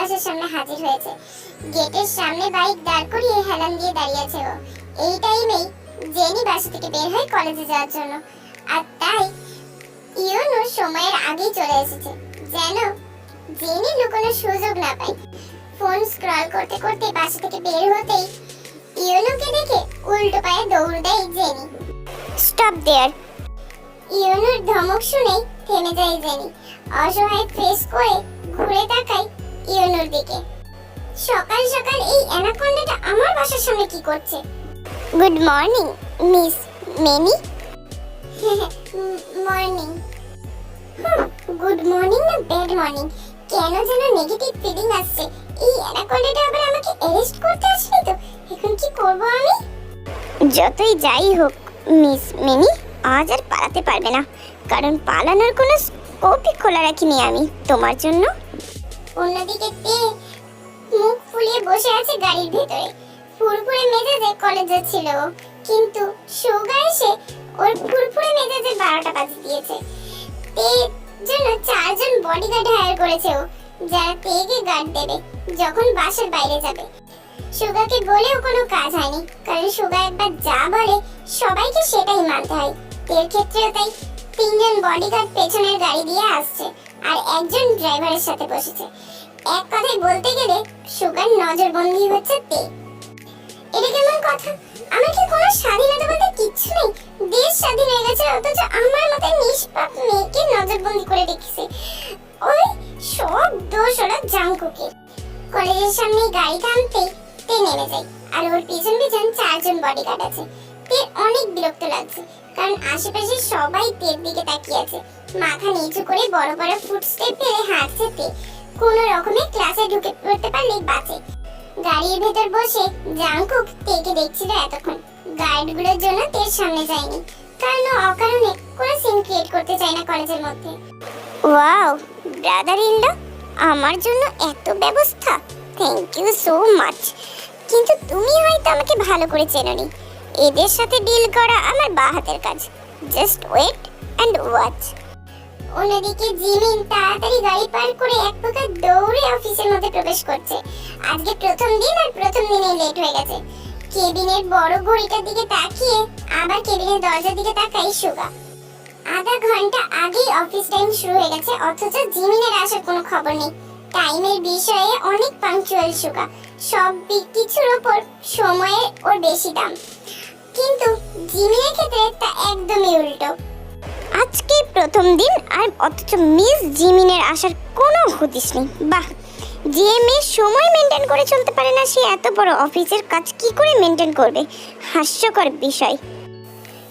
বাসার সামনে হাজির হয়েছে। গেটের সামনে বাইক দাঁড় করিয়ে হেলান দিয়ে দাঁড়িয়েছে ও। এই টাইমেই জেনি বাসা থেকে বের হয় কলেজে যাওয়ার জন্য। আর তাই ইউনু সময়ের আগেই চলে এসেছে। যেন জেনি লুকোনোর সুযোগ না পায়। ফোন স্ক্রল করতে করতে বাসা থেকে বের হতেই ইউনুকে দেখে উল্টো পায়ে দৌড় দেয় জেনি। স্টপ দেয়ার ইউনুর ধমক শুনেই থেমে যায় জেনি। অসহায় ফেস করে ঘুরে তাকায় ইউনুর দিকে। সকাল সকাল এই অ্যানাকোন্ডাটা আমার বাসার সামনে কি করছে? Good morning miss many. Morning. Good morning না ব্যাড মর্নিং? কেন যেন নেগেটিভ ফিলিং আসছে। এই অ্যানাকোন্ডাটা আবার আমাকে অ্যারেস্ট করতে আসবে তো? এখন কি করব আমি? যতই যাই হোক মিস মিনি আজ আর পালাতে পারবে না। কারণ পালানোর কোনো স্কোপই খোলা রাখিনি আমি। তোমার জন্য অন্যদিকে তে মুখ ফুলিয়ে বসে আছে গাড়ির ভেতরে। ফুরফুরে মেজাজে কলেজে ছিল কিন্তু সুগা এসে ওর ফুরফুরে মেজাজে বারোটা বাজে দিয়েছে। তে জন্য চারজন বডিগার্ড হায়ার করেছে ও, যারা তেকে গার্ড দেবে যখন বাসার বাইরে যাবে। সুগাকে বলেও কোনো কাজ হয়নি, কারণ সুগা একবার যা বলে সবাইকে সেটাই মানতে হয়। তের ক্ষেত্রেও তাই তিনজন বডিগার্ড পেছনের গাড়ি দিয়ে আসছে, আর একজন ড্রাইভারের সাথে বসেছে। এক কথায় বলতে গেলে সুগার নজরবন্দি হচ্ছে তে। এটা কেমন কথা? আমার কি কোনো স্বাধীনতা বলতে কিচ্ছু নেই। দেশ স্বাধীন হয়ে গেছে, অথচ আমার মতো নিষ্পাপ মেয়েকে নজরবন্দি করে রেখেছে। ওই সব দোষ ওরা জাঙ্কুকের কলেজের সামনে গাড়ি থামতেই তে নেমে যায়, আর ওর পিছন পিছন চারজন বডিগার্ড আছে। তের অনেক বিরক্ত লাগছে, কারণ আশেপাশে সবাই তের দিকে তাকিয়ে আছে। মাথা নিচু করে বড় বড় ফুটস্টেপ হাঁটছে তে। কোনো রকমে ক্লাসে ঢুকে পড়তে পারলেই বাঁচে। গাড়ির ভেতর বসে জাংকুক তেকে দেখছিল এতক্ষণ। গাইডগুলোর জন্য তের সামনে যায়নি। কারণ ও অকারণে কোনো সিন ক্রিয়েট করতে চায় না কলেজের মধ্যে। ওয়াও ব্রাদার ইন আমার জন্য এত ব্যবস্থা। থ্যাংক ইউ সো মাচ কিন্তু তুমি হয়তো আমাকে ভালো করে চেনোনি। এদের সাথে ডিল করা আমার বাঁ হাতের কাজ। জাস্ট ওয়েট অ্যান্ড ওয়াচ অন্যদিকে জিমিন তাড়াতাড়ি গাড়ি পার করে এক প্রকার দৌড়ে অফিসের মধ্যে প্রবেশ করছে। আজকে প্রথম দিন আর প্রথম দিনেই লেট হয়ে গেছে। কেবিনের বড় ঘড়িটার দিকে তাকিয়ে আবার কেবিনের দরজার দিকে তাকাই সুগা। আধা ঘণ্টা আগেই অফিস টাইম শুরু হয়ে গেছে, অথচ জিমিনের আসার কোনো খবর নেই। টাইমের বিষয়ে অনেক পাংচুয়াল সুগা। সব কিছুর ওপর সময়ে ওর বেশি দাম। কিন্তু জিমিনের ক্ষেত্রে তা একদমই উল্টো। আজকে প্রথম দিন, আর অথচ মিস জিমিনের আসার কোনো হদিস নেই। বাহ যে মেয়ে সময় মেনটেন করে চলতে পারে না সে এত বড় অফিসের কাজ কি করে মেনটেন করবে? হাস্যকর বিষয়।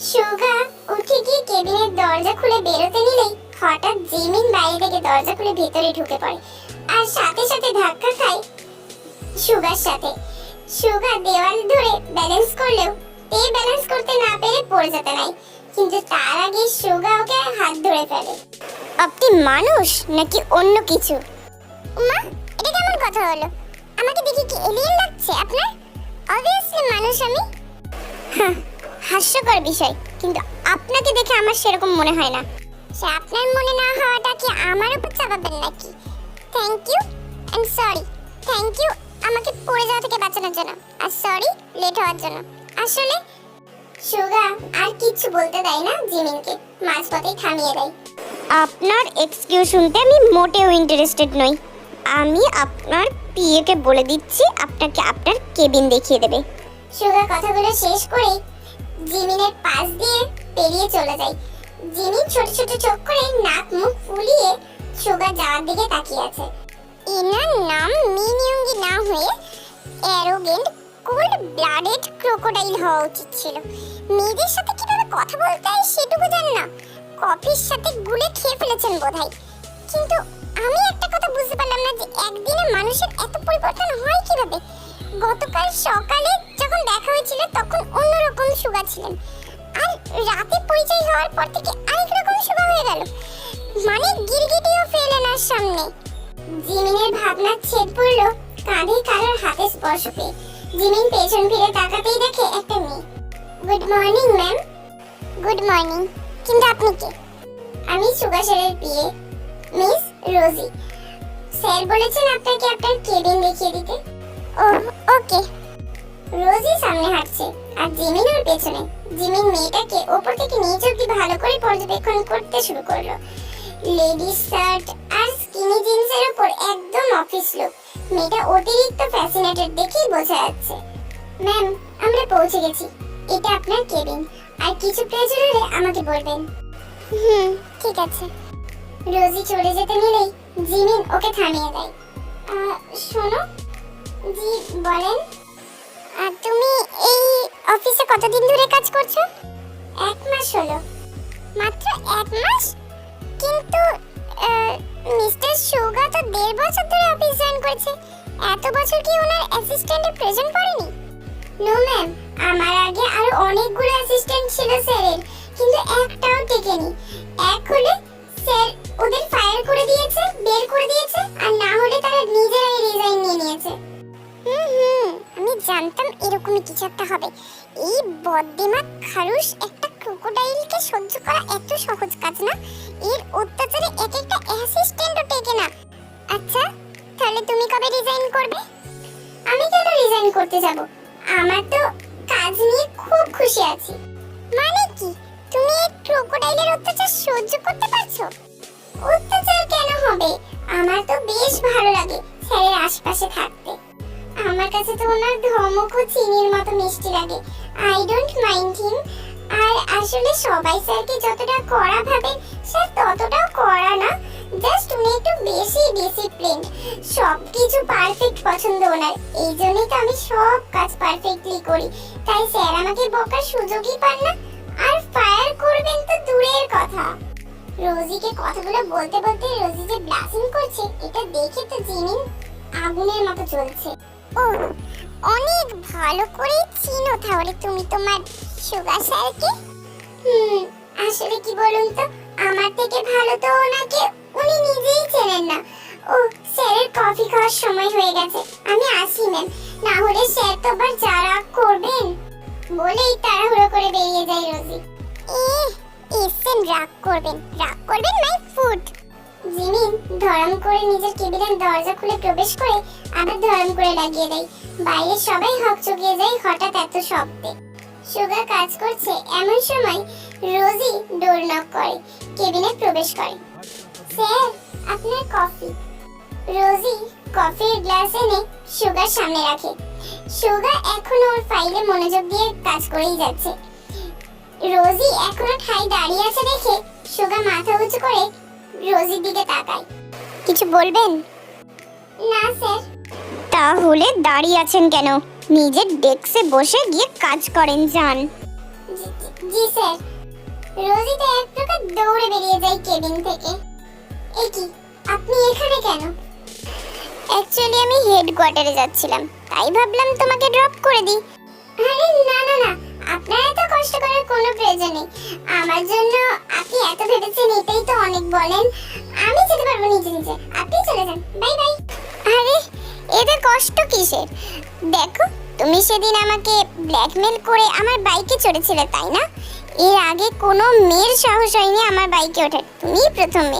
সুগা, উঠে গিয়ে কেবিনের দরজা খুলে বেরোতে নিলেই হঠাৎ জিমিন বাইরে থেকে দরজা খুলে ভেতরে ঢুকে পড়ে আর সাথে সাথে ধাক্কা খায় সুগার সাথে। সুগা দেওয়াল ধরে ব্যালেন্স করলেও এই ব্যালেন্স করতে না পেরে পড়ে যেতে নাই। কিন্তু তার আগে সুগা ওকে হাত ধরে ফেলে। আপনি মানুষ নাকি অন্য কিছু? মা এটা কেমন কথা হলো? আমাকে দেখে কি এলিয়েন লাগছে আপনার? অবভিয়াসলি মানুষ আমি। হাস্যকর বিষয়, কিন্তু আপনাকে দেখে আমার সেরকম মনে হয় না। সে আপনার মনে না হওয়াটা কি আমার উপর চাপাবেন নাকি? Thank you and sorry thank you আমাকে পড়ে যাওয়া থেকে বাঁচানোর জন্য। আর সরি লেট হওয়ার জন্য। আসলে সুগা আর কিচ্ছু বলতে দেয় না জিমিনকে। মাঝপথেই থামিয়ে দেয়। আপনার এক্সকিউজ শুনতে আমি মোটেও ইন্টারেস্টেড নই। আমি আপনার পিএকে বলে দিচ্ছি আপনাকে আপনার কেবিন দেখিয়ে দেবে। সুগা কথাগুলো শেষ করেই জিমিনের পাশ দিয়ে পেরিয়ে চলে যায়। জিমিন ছোট ছোট চোখ করে নাক মুখ ফুলিয়ে সুগা যাওয়ার দিকে তাকিয়ে আছে। এনার নাম মিনিয়ঙ্গি না হয়ে অ্যারোগেন্ট কোল্ড ব্লাডেড ক্রোকোডাইল হওয়া উচিত ছিল। মেয়েদের সাথে কীভাবে কথা বলতে হয় সেটুকু জান না। কফির সাথে গুলে খেয়ে ফেলেছেন বোধহয়। কিন্তু আমি একটা কথা বুঝতে পারলাম না যে একদিনে মানুষের এত পরিবর্তন হয় কীভাবে? গতকাল সকালে যখন দেখা হয়েছিল তখন অন্যরকম সুগা ছিলেন। আর রাতে পরিচয় হওয়ার পর থেকে আরেক রকম সুগা হয়ে গেল। মানে গিরগিটিও ফেলে না সামনে। জিমিনের ভাবনা ছেদ পড়ল কাঁধে কারোর হাতে স্পর্শ পেয়ে। জিমিন পেছন ফিরে তাকাতেই দেখে একটা মেয়ে। Good morning, ma'am. Good morning. কিন্তু আপনি কে? আমি সুগাসারের বিয়ে মিস রোজি। স্যার বলেছেন আপনাকে আপনার কেবিন দেখিয়ে দিতে? ও, ওকে। রোজি সামনে হাঁটছে, আর জিমিন ওর পেছনে। জিমিন মেয়েটাকে ওপর থেকে নিচ অব্দি ভালো করে পর্যবেক্ষণ করতে শুরু করল। লেডিস শার্ট আর স্কিনি জিন্সের উপর একদম অফিস লুক। মেয়েটা অতিরিক্ত ফ্যাসিনেটেড দেখেই বোঝা যাচ্ছে। ম্যাম আমরা পৌঁছে গেছি। এটা আপনার কেবিন আর কিছু প্রয়োজন হলে আমাকে বলবেন। হুম, ঠিক আছে। রোজি চলে যেতে নিলেই জিমিন ওকে থামিয়ে দেয়। শোনো, জি, বলেন। আর তুমি এই অফিসে কতদিন ধরে কাজ করছ? এক মাস হলো। মাত্র এক মাস? কিন্তু মিস্টার সুগা তো দেড় বছর ধরে অফিস জয়েন করেছে। এত বছর কি ওনার অ্যাসিস্ট্যান্টের প্রয়োজন পড়েনি নো ম্যাম আমার আগে আরও অনেকগুলো অ্যাসিস্ট্যান্ট ছিল স্যারের, কিন্তু একটাও টেকেনি এক হলে স্যার ওদের ফায়ার করে দিয়েছে, বের করে দিয়েছে, আর না হলে তারা নিজেরাই রিজাইন নিয়ে নিয়েছে। হুম হুম, আমি জানতাম এরকমই কিছু একটা হবে। এই বদ্দিমা খারুস একটা ক্রোকোডাইলকে সহ্য করা এত সহজ কাজ না? এর অত্যাচারে এক একটা অ্যাসিস্ট্যান্টও টেকে না। আচ্ছা তাহলে তুমি কবে রিজাইন করবে? আমি কেন রিজাইন করতে যাব? আমার তো কাজ নিয়ে খুব খুশি আছি। মানে কি? তুমি এই ক্রোকোডাইলের অত্যাচার সহ্য করতে পারছ? অত্যাচার কেন হবে? আমার তো বেশ ভালো লাগে স্যারের আশপাশে থাকতে। আমার কাছে তো ওনার ধমকও চিনির মতো মিষ্টি লাগে। আই ডোন্ট মাইন্ড হিম আর আসলে সবাই স্যারকে যতটা কড়া ভাবে, স্যার ততটাও কড়া না। জাস্ট উনি একটু বেশি ডিসিপ্লিন সব কিছু পারফেক্ট পছন্দ ওনার। এই জন্যই তো আমি সব কাজ পারফেক্টলি করি। তাই স্যার আমাকে বকার সুযোগই পান না। আর ফায়ার করবেন তো দূরের কথা। রোজিকে কথাগুলো বলতে বলতে রোজি যে ব্লাসিং করছে, এটা দেখে তো জিমিন আগুনের মতো জ্বলছে। ও অনেক ভালো করে চিনো তাহলে তুমি তোমার সুগার স্যারকে হুম, আসলে কি বলুন তো? আমার থেকে ভালো তো ওনাকে উনি নিজেই চেনেন না। ও, স্যারের কফি খাওয়ার সময় হয়ে গেছে। আমি আসি, ম্যাম। না হলে স্যার তো আবার যারা করবেন। বলেই তাড়াহুড়ো করে বেরিয়ে যায় রোজি। এ এসেন রাগ করবেন। রাগ করবেন মাই ফুড জিমিন ধরম করে নিজের কেবিনের দরজা খুলে প্রবেশ করে আবার ধরম করে লাগিয়ে দেয়। বাইরে সবাই হক চকিয়ে যায় হঠাৎ এত শব্দে। সুগা কাজ করছে এমন সময় রোজি ডোর নক করে কেবিনে প্রবেশ করে। স্যার, আপনার কফি। রোজি কফির গ্লাস এনে সুগার সামনে রাখে। সুগা এখনও ওর ফাইলে মনোযোগ দিয়ে কাজ করেই যাচ্ছে। রোজি এখনও ঠাই দাঁড়িয়ে আছে দেখে সুগা মাথা উঁচু করে রোজির দিকে তাকায়। কিছু বলবেন? না, স্যার। তাহলে দাঁড়িয়ে আছেন কেন? নিজের ডেস্কে বসে গিয়ে কাজ করেন যান। জি- স্যার। রোজি তো এক প্রকার দৌড়ে বেরিয়ে যায় কেবিন থেকে। এ কি আপনি এখানে কেন? অ্যাকচুয়ালি আমি হেডকোয়ার্টারে যাচ্ছিলাম। তাই ভাবলাম তোমাকে ড্রপ করে দিই। আরে না না না। আপনার এত কষ্ট করার কোনো প্রয়োজন নেই। আমার জন্য আপনি এত ভেবেছেন এটাই তো অনেক বলেন। আমি যেতে পারব নিজে নিজে। আপনি চলে যান। Bye bye. আরে এতে কষ্ট কিসের? দেখো তুমি সেদিন আমাকে ব্ল্যাকমেল করে আমার বাইকে চড়েছিলে, তাই না? এর আগে কোনো মেয়ের সাহস হয়নি আমার বাইকে ওঠার। তুমি প্রথমে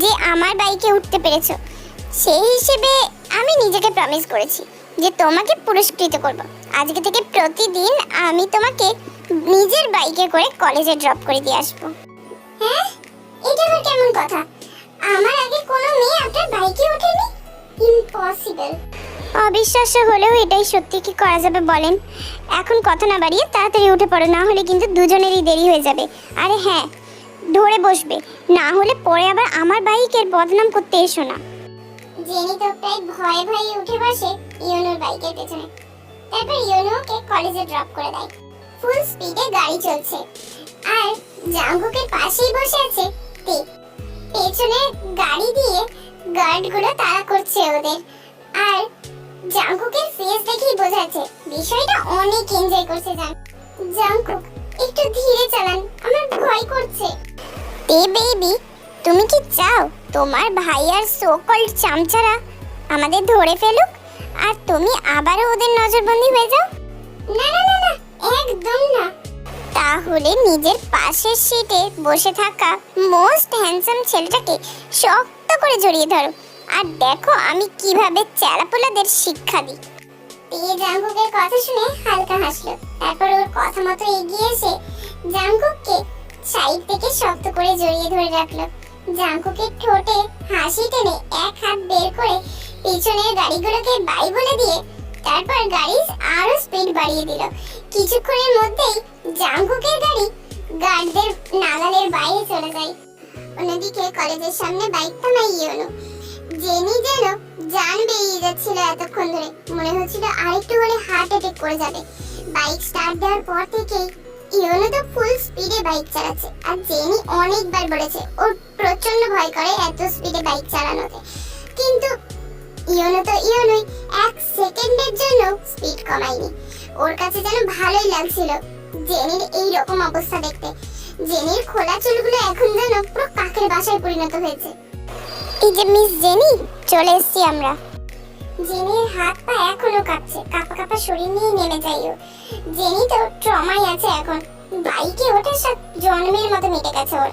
যে আমার বাইকে উঠতে পেরেছ, সেই হিসেবে আমি নিজেকে প্রমিস করেছি যে তোমাকে পুরস্কৃত করব। আজকে থেকে প্রতিদিন আমি তোমাকে নিজের বাইকে করে কলেজে ড্রপ করে দিয়ে আসব। হ্যাঁ? এটা আবার কেমন কথা? আমার আগে কোনো মেয়ে আপনার বাইকে ওঠেনি? ইম্পসিবল অবিশ্বাস্য হলেও এটাই সত্যি। কি করা যাবে বলেন? এখন কথা না বাড়িয়ে তাড়াতাড়ি উঠে পড়ো, না হলে কিন্তু দুজনেরই দেরি হয়ে যাবে। আরে হ্যাঁ ধরে বসবে। না হলে পরে আবার আমার বাইকের বদনাম করতে এসো না। জেনি তো প্রায় ভয়ে ভয়ে উঠে বসে ইয়োনোর বাইকের পেছনে। তারপর ইয়োনোকে কলেজে ড্রপ করে দেয়। ফুল স্পিডে গাড়ি চলছে। আর জাঙ্গুকের পাশেই বসে আছে পেছনে গাড়ি দিয়ে গার্ডগুলো তাড়া করছে ওদের। আর জাঙ্কুকের ফেস দেখেই বোঝাচ্ছে বিষয়টা অনেক এনজয় করছে জাং জাঙ্কুক একটু ধীরে চালান, আমার ভয় করছে। তে বেবি তুমি কি চাও? তোমার ভাই আর সোকল চামচারা আমাদের ধরে ফেলুক, আর তুমি আবারও ওদের নজরবন্দি হয়ে যাও? না না না একদম না। তাহলে নিজের পাশের সিটে বসে থাকা মোস্ট হ্যান্ডসাম ছেলেটাকে শক্ত করে জড়িয়ে ধরো। আর দেখো আমি কীভাবে চেলাপোলাদের শিক্ষা দিই। তে জাঙ্কুকের কথা শুনে হালকা হাসলো। তারপর ওর কথা মতো এগিয়ে এসে জাঙ্কুককে সাইড থেকে শক্ত করে জড়িয়ে ধরে রাখল। জাঙ্কুকের ঠোঁটে হাসি টেনে এক হাত বের করে পিছনের গাড়িগুলোকে বাই বলে দিয়ে তারপর গাড়ি আরও স্পিড বাড়িয়ে দিল। কিছুক্ষণের মধ্যেই জাঙ্কুকের গাড়ি গার্ডদের নাগালের বাইরে চলে যায়। অন্যদিকে কলেজের সামনে বাইক থামাই ইয়োনো জেনি যেন জান বেরিয়ে যাচ্ছিল এতক্ষণ ধরে। মনে হচ্ছিল আরেকটু হলে হার্ট অ্যাটাক করে যাবে। বাইক স্টার্ট দেওয়ার পর থেকেই ইয়োনো তো ফুল স্পিডে বাইক চালাচ্ছে। আর জেনি অনেকবার বলেছে ওর প্রচণ্ড ভয় করে এত স্পিডে বাইক চালানোতে। কিন্তু ইয়োনো তো ইয়োনোই এক সেকেন্ডের জন্য স্পিড কমায়নি। ওর কাছে যেন ভালোই লাগছিল জেনির এই রকম অবস্থা দেখতে। জেনির খোলা চুলগুলো এখন যেন পুরো কাকের বাসায় পরিণত হয়েছে। এই যে মিস জেনি চলে এসেছি আমরা। জেনির হাত পা এখনও কাঁপছে কাঁপা কাঁপা শরীর নিয়ে নেমে যাই ও। জেনি তো ট্রমাই আছে এখন। বাইকে ওঠার সাথে জন্মের মতো মিটে গেছে ওর।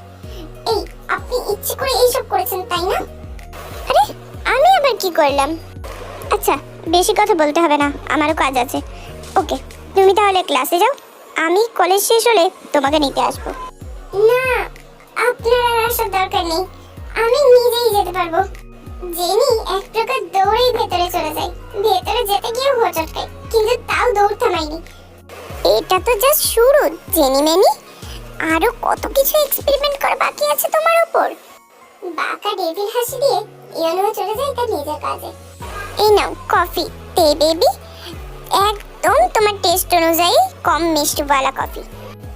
এই আপনি ইচ্ছে করে এইসব করেছেন তাই না? আরে আমি আবার কি করলাম? আচ্ছা বেশি কথা বলতে হবে না আমারও কাজ আছে। ওকে তুমি তাহলে ক্লাসে যাও আমি কলেজ শেষ হলে তোমাকে নিতে আসব। না আপনার আসার দরকার নেই। আমি নিজেই যেতে পারব। জেনি এক প্রকার দৌড়েই ভেতরে চলে যায়। ভেতরে যেতে গিয়ে হোঁচট খায় কিন্তু তাও দৌড় থামায়নি। এটা তো জাস্ট শুরু, জেনি মেনি আরও কত কিছু এক্সপেরিমেন্ট করা বাকি আছে তোমার উপর? বাঁকা ডেভিল হাসি দিয়ে ইয়ানো চলে যায় তার নিজের কাজে। এই নাও, কফি। তে, বেবি। একদম তোমার টেস্ট অনুযায়ী কম মিষ্টিওয়ালা কফি।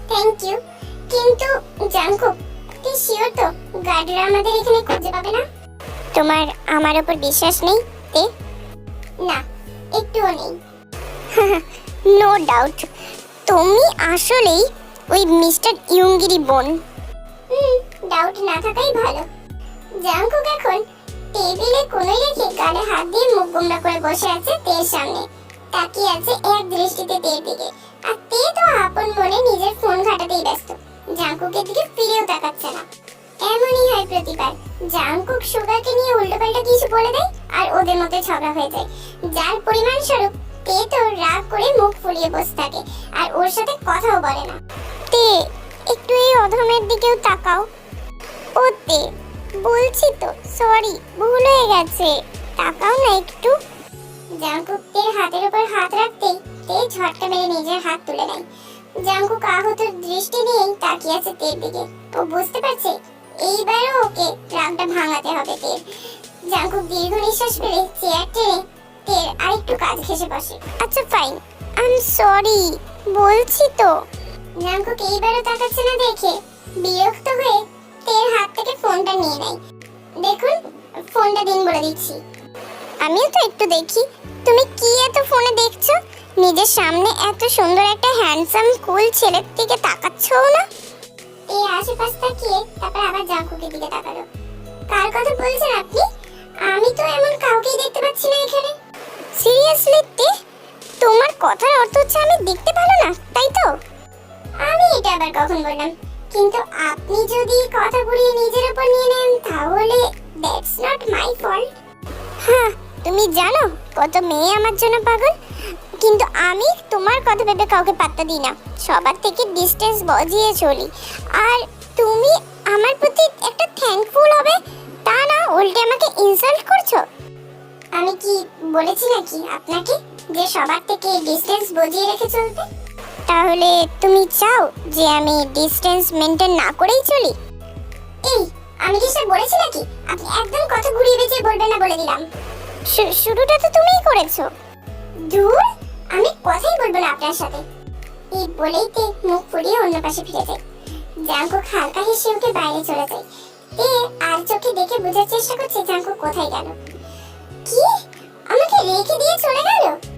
থ্যাংক ইউ কিন্তু জাঙ্কু তুই শিওর তো গার্ডরা আমাদের এখানে খুঁজে পাবে না? তোমার আমার উপর বিশ্বাস নেই, তে? না, একটুও নেই। নো ডাউট তুমি আসলেই ওই মিস্টার ইয়ুঙ্গিরি বোন। হুম ডাউট না থাকাই ভালো। জাঙ্কুক এখন টেবিলে কোনোই রেখে গালে হাত দিয়ে মুখ গোমড়া করে বসে আছে তের সামনে। তাকিয়ে আছে এক দৃষ্টিতে তের দিকে। আর তে তো আপন মনে নিজের ফোন ঘাটাতেই ব্যস্ত। জাঙ্কুকের দিকে ফিরেও তাকাচ্ছে না। এমনই হয় প্রতিবার। জাঙ্কুক সুগাকে নিয়ে উল্টোপাল্টা কিছু বলে দেয় আর ওদের মধ্যে ঝগড়া হয়ে যায়। যার পরিমাণ স্বরূপ তে তো রাগ করে মুখ ফুলিয়ে বসে থাকে আর ওর সাথে কথাও বলে না। তে, একটু এই অধমের দিকেও তাকাও। ও তে, বলছি তো সরি ভুল হয়ে গেছে। তাকাও না একটু। জাঙ্কুক তের হাতের উপর হাত রাখতেই তে ঝটকা মেরে নিজের হাত তুলে নেয়। জাঙ্কুক আহত দৃষ্টি নিয়েই তাকিয়ে আছে তের দিকে। ও বুঝতে পারছে, এইবারও ওকে রাগটা ভাঙাতে হবে তের। জাঙ্কুক দীর্ঘ নিঃশ্বাস ফেলে চেয়ার টেনে তের আরেকটু কাজ ঘেসে বসে। আচ্ছা ফাইন আই সরি বলছি তো। জাঙ্কুক এইবারও তাকাচ্ছে না দেখে বিরক্ত হয়ে তের হাত থেকে ফোনটা নিয়ে নেয়। দেখুন, ফোনটা দিন বলে দিচ্ছি। আমিও তো একটু দেখি, তুমি কি এত ফোনে দেখছ? নিজের সামনে এত সুন্দর একটা হ্যান্ডসাম কুল ছেলের দিকে তাকাচ্ছও না? এই আশেপাশ তাকিয়ে তারপর আবার জাঙ্কুকের দিকে তাকালো। কার কথা বলছেন আপনি? আমি তো এমন কাউকেই দেখতে পাচ্ছি না এখানে। সিরিয়াসলি তে? তোমার কথার অর্থ হচ্ছে আমি দেখতে ভালো না, তাই তো? আমি এটা আবার কখন বললাম? কিন্তু আপনি যদি কথা ঘুরিয়ে নিজের উপর নিয়ে নেন, তাহলে দ্যাটস নট মাই ফল্ট হ্যাঁ তুমি জানো, কত মেয়ে আমার জন্য পাগল। কিন্তু আমি তোমার কথা ভেবে কাউকে পাত্তা দিই না। সবার থেকে ডিস্টেন্স বজিয়ে চলি। আর তুমি আমার প্রতি একটা থ্যাঙ্কফুল হবে, তা না, উল্টে আমাকে ইনসাল্ট করছ? আমি কি বলেছি নাকি আপনাকে যে সবার থেকে ডিসটেন্স বজিয়ে রেখে চলতে? তাহলে তুমি চাও যে আমি ডিস্টেন্স মেনটেন না করেই চলি? এই, আমি কি সে বলেছি নাকি? আপনি একদম কথা ঘুরিয়ে বেঁচে বলবেন না বলে দিলাম। শুরুটা তো তুমিই করেছ। দূর আমি কথাই বলব না আপনার সাথে। এই বলেই তে মুখ ফুরিয়ে অন্য পাশে ফিরে যায় জাঙ্কুক হালকা হেসে উঠে বাইরে চলে যায়। তে আর চোখে দেখে বোঝার চেষ্টা করছে জাঙ্কুক কোথায় গেল। কি? আমাকে রেখে দিয়ে চলে গেল?